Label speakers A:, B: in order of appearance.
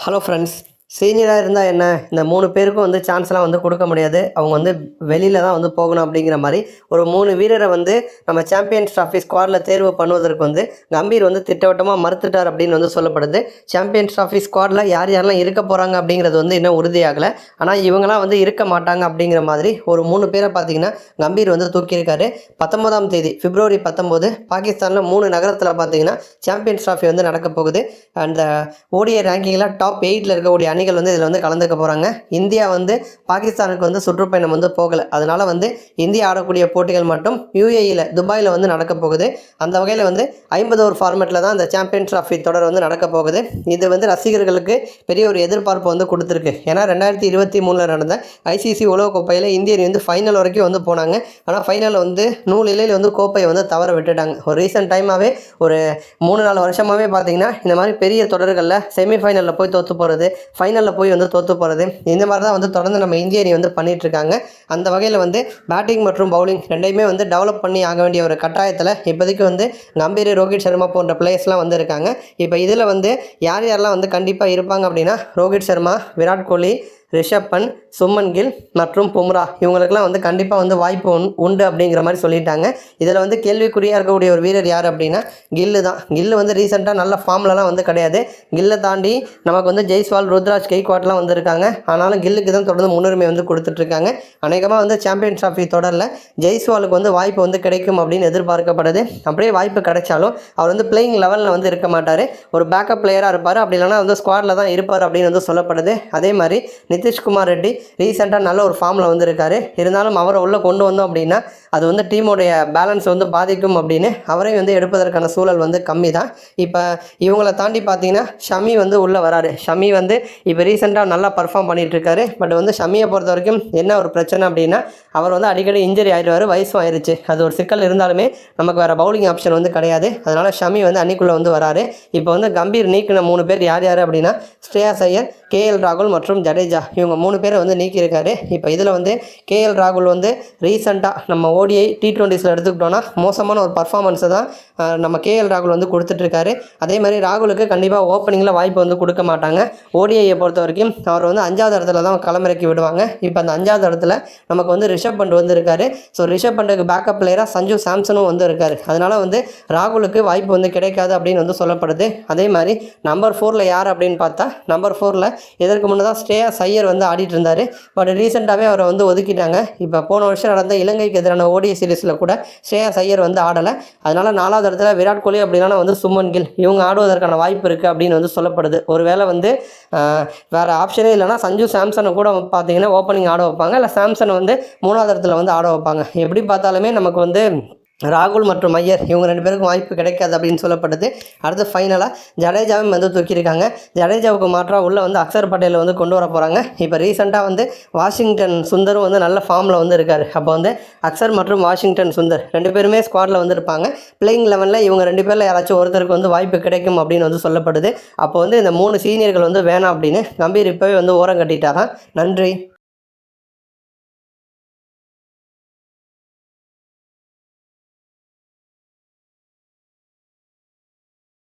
A: Hello friends சீனியராக இருந்தால் என்ன? இந்த மூணு பேருக்கும் வந்து சான்ஸ்லாம் வந்து கொடுக்க முடியாது. அவங்க வந்து வெளியில் தான் வந்து போகணும் அப்படிங்கிற மாதிரி ஒரு மூணு வீரரை வந்து நம்ம சாம்பியன்ஸ் ட்ராஃபி ஸ்குவாடில் தேர்வு பண்ணுவதற்கு வந்து கம்பீர் வந்து திட்டவட்டமாக மறுத்துட்டார் அப்படின்னு வந்து சொல்லப்படுது. சாம்பியன்ஸ் ட்ராஃபி ஸ்குவாடில் யார் யாரெல்லாம் இருக்க போகிறாங்க அப்படிங்கிறது வந்து இன்னும் உறுதியாகலை. ஆனால் இவங்களாம் வந்து இருக்க மாட்டாங்க அப்படிங்கிற மாதிரி ஒரு மூணு பேரை பார்த்தீங்கன்னா கம்பீர் வந்து தூக்கியிருக்காரு. பத்தொன்பதாம் தேதி பிப்ரவரி பத்தொம்போது பாகிஸ்தானில் மூணு நகரத்தில் பார்த்தீங்கன்னா சாம்பியன்ஸ் ட்ராஃபி வந்து நடக்க போகுது. அந்த ஓடிய ரேங்கிங்கில் டாப் எயிட்டில் இருக்கக்கூடிய அணிகள் வந்து இதில் வந்து கலந்துக்க போகிறாங்க இந்தியா வந்து பாகிஸ்தானுக்கு வந்து சுற்றுப்பயணம் வந்து போகலை. அதனால் வந்து இந்தியா ஆடக்கூடிய போட்டிகள் மட்டும் யூஏஇயில் துபாயில் வந்து நடக்க போகுது. அந்த வகையில் வந்து ஐம்பது ஓவர் ஃபார்மேட்டில் தான் அந்த சாம்பியன் ட்ராஃபி தொடர் வந்து நடக்க போகுது. இது வந்து ரசிகர்களுக்கு பெரிய ஒரு எதிர்பார்ப்பு வந்து கொடுத்துருக்கு. ஏன்னா ரெண்டாயிரத்தி இருபத்தி மூணில் நடந்த ஐசிசி உலகக்கோப்பையில் இந்திய வந்து ஃபைனல் வரைக்கும் வந்து போனாங்க. ஆனால் ஃபைனலில் வந்து நூல் இலையில் வந்து கோப்பையை வந்து தவற விட்டுட்டாங்க. ஒரு ரீசெண்ட் டைமாகவே ஒரு மூணு நாலு வருஷமாகவே பார்த்தீங்கன்னா இந்த மாதிரி பெரிய தொடர்களில் செமிஃபைனலில் போய் தோற்று போகிறது ஃபைனலில் போய் வந்து தோற்று போகிறது இந்த மாதிரி தான் வந்து தொடர்ந்து நம்ம இந்திய அணி வந்து பண்ணிகிட்டு இருக்காங்க. அந்த வகையில் வந்து பேட்டிங் மற்றும் பவுலிங் ரெண்டையுமே வந்து டெவலப் பண்ணி ஆக வேண்டிய ஒரு கட்டாயத்தில் இப்போதைக்கு வந்து கம்பீர் ரோஹித் சர்மா போன்ற பிளேயர்ஸ்லாம் வந்து இருக்காங்க. இப்போ இதில் வந்து யார் யாரெல்லாம் வந்து கண்டிப்பாக இருப்பாங்க அப்படின்னா ரோஹித் சர்மா விராட் கோலி ரிஷப் பந்த் சுமன் கில் மற்றும் பும்ரா. இவங்களுக்கெல்லாம் வந்து கண்டிப்பாக வந்து வாய்ப்பு உண் உண்டு அப்படிங்கிற மாதிரி சொல்லிட்டாங்க. இதில் வந்து கேள்விக்குறியாக இருக்கக்கூடிய ஒரு வீரர் யார் அப்படின்னா கில்லு தான். கில்லு வந்து ரீசெண்டாக நல்ல ஃபார்ம்லலாம் வந்து கிடையாது. கில்லை தாண்டி நமக்கு வந்து ஜெய்ஸ்வால் ருத்ராஜ் கெய்க்வாட்லாம் வந்திருக்காங்க. ஆனாலும் கில்லுக்கு தான் தொடர்ந்து முன்னுரிமை வந்து கொடுத்துட்ருக்காங்க. அநேகமாக வந்து சாம்பியன் ட்ராஃபி தொடரில் ஜெய்ஸ்வாலுக்கு வந்து வாய்ப்பு வந்து கிடைக்கும் அப்படின்னு எதிர்பார்க்கப்படுது. அப்படியே வாய்ப்பு கிடைச்சாலும் அவர் வந்து பிளேயிங் லெவலில் வந்து இருக்க மாட்டார். ஒரு பேக்கப் பிளேயராக இருப்பார். அப்படி இல்லைனா வந்து ஸ்குவாடில் தான் இருப்பார் அப்படின்னு வந்து சொல்லப்படுது. அதே மாதிரி நிதிஷ்குமார் ரெட்டி ரீசெண்டாக நல்ல ஒரு ஃபார்மில் வந்திருக்காரு. இருந்தாலும் அவரை உள்ளே கொண்டு வந்தோம் அப்படின்னா அது வந்து டீமோடைய பேலன்ஸ் வந்து பாதிக்கும் அப்படின்னு அவரையும் வந்து எடுப்பதற்கான சூழல் வந்து கம்மி தான் இப்போ இவங்களை தாண்டி பார்த்தீங்கன்னா ஷமி வந்து உள்ளே வராரு. ஷமி வந்து இப்போ ரீசெண்டாக நல்லா பர்ஃபார்ம் பண்ணிகிட்ருக்காரு பட் வந்து ஷமியை பொறுத்த வரைக்கும் என்ன ஒரு பிரச்சனை அப்படின்னா அவர் வந்து அடிக்கடி இன்ஜரி ஆயிடுவார் வயசும் ஆயிடுச்சு அது ஒரு சிக்கல் இருந்தாலுமே நமக்கு வேறு பவுலிங் ஆப்ஷன் வந்து கிடையாது. அதனால் ஷமி வந்து அன்னிக்குள்ளே வந்து வராரு. இப்போ வந்து கம்பீர் நீக்கின மூணு பேர் யார் யார் அப்படின்னா ஸ்ரேயாஸ் கே கேஎல் ராகுல் மற்றும் ஜடேஜா. இவங்க மூணு பேரை வந்து நீக்கியிருக்காரு. இப்போ இதில் வந்து கேஎல் ராகுல் வந்து ரீசெண்டாக நம்ம ஓடிஐ டி ட்வெண்ட்டிஸில் எடுத்துக்கிட்டோன்னா மோசமான ஒரு பர்ஃபார்மன்ஸை தான் நம்ம கேஎல் ராகுல் வந்து கொடுத்துட்ருக்காரு. அதே மாதிரி ராகுலுக்கு கண்டிப்பாக ஓப்பனிங்கில் வாய்ப்பு வந்து கொடுக்க மாட்டாங்க. ஓடிஐயை பொறுத்த வரைக்கும் அவர் வந்து அஞ்சாவது இடத்துல தான் களமிறக்கி விடுவாங்க. இப்போ அந்த அஞ்சாவது இடத்துல நமக்கு வந்து ரிஷப் பண்ட் வந்து இருக்காரு. ஸோ ரிஷப் பண்டுக்கு பேக்கப் பிளேயராக சஞ்சு சாம்சனும் வந்து இருக்காரு. அதனால் வந்து ராகுலுக்கு வாய்ப்பு வந்து கிடைக்காது அப்படின்னு வந்து சொல்லப்படுது. அதே மாதிரி நம்பர் ஃபோரில் யார் அப்படின்னு பார்த்தா நம்பர் ஃபோரில் இதற்கு முன்னதாக ஸ்ரேயா சையர் வந்து ஆடிட்டு இருந்தார். பட் ரீசெண்டாகவே அவரை வந்து ஒதுக்கிட்டாங்க. இப்போ போன வருஷம் நடந்த இலங்கைக்கு எதிரான ஓடிய சீரீஸில் கூட ஸ்ரேயா ஐயர் வந்து ஆடலை. அதனால் நாலாவது இடத்துல விராட் கோலி அப்படின்னா வந்து சுமன் கில். இவங்க ஆடுவதற்கான வாய்ப்பு இருக்குது அப்படின்னு வந்து சொல்லப்படுது. ஒருவேளை வந்து வேறு ஆப்ஷனே இல்லைனா சஞ்சு சாம்சனை கூட பார்த்தீங்கன்னா ஓப்பனிங் ஆட வைப்பாங்க. இல்லை சாம்சனை வந்து மூணாவது இடத்துல வந்து ஆட வைப்பாங்க. எப்படி பார்த்தாலுமே நமக்கு வந்து ராகுல் மற்றும் ஐயர் இவங்க ரெண்டு பேருக்கும் வாய்ப்பு கிடைக்காது அப்படின்னு சொல்லப்படுது அடுத்து ஃபைனலாக ஜடேஜாவும் வந்து தூக்கியிருக்காங்க. ஜடேஜாவுக்கு மாற்றாக உள்ளே வந்து அக்சர் பட்டேல் வந்து கொண்டு வர போகிறாங்க இப்போ ரீசெண்டாக வந்து வாஷிங்டன் சுந்தரும் வந்து நல்ல ஃபார்மில் வந்து இருக்கார். அப்போ வந்து அக்சர் மற்றும் வாஷிங்டன் சுந்தர் ரெண்டு பேருமே ஸ்குவாடில் வந்து இருப்பாங்க. பிளேயிங் லெவனில் இவங்க ரெண்டு பேரில் யாராச்சும் ஒருத்தருக்கு வந்து வாய்ப்பு கிடைக்கும் அப்படின்னு வந்து சொல்லப்படுது. அப்போ வந்து இந்த மூணு சீனியர்கள் வந்து வேணாம் அப்படின்னு கம்பீர் இப்போவே வந்து ஓரம் கட்டிட்டாராம். நன்றி.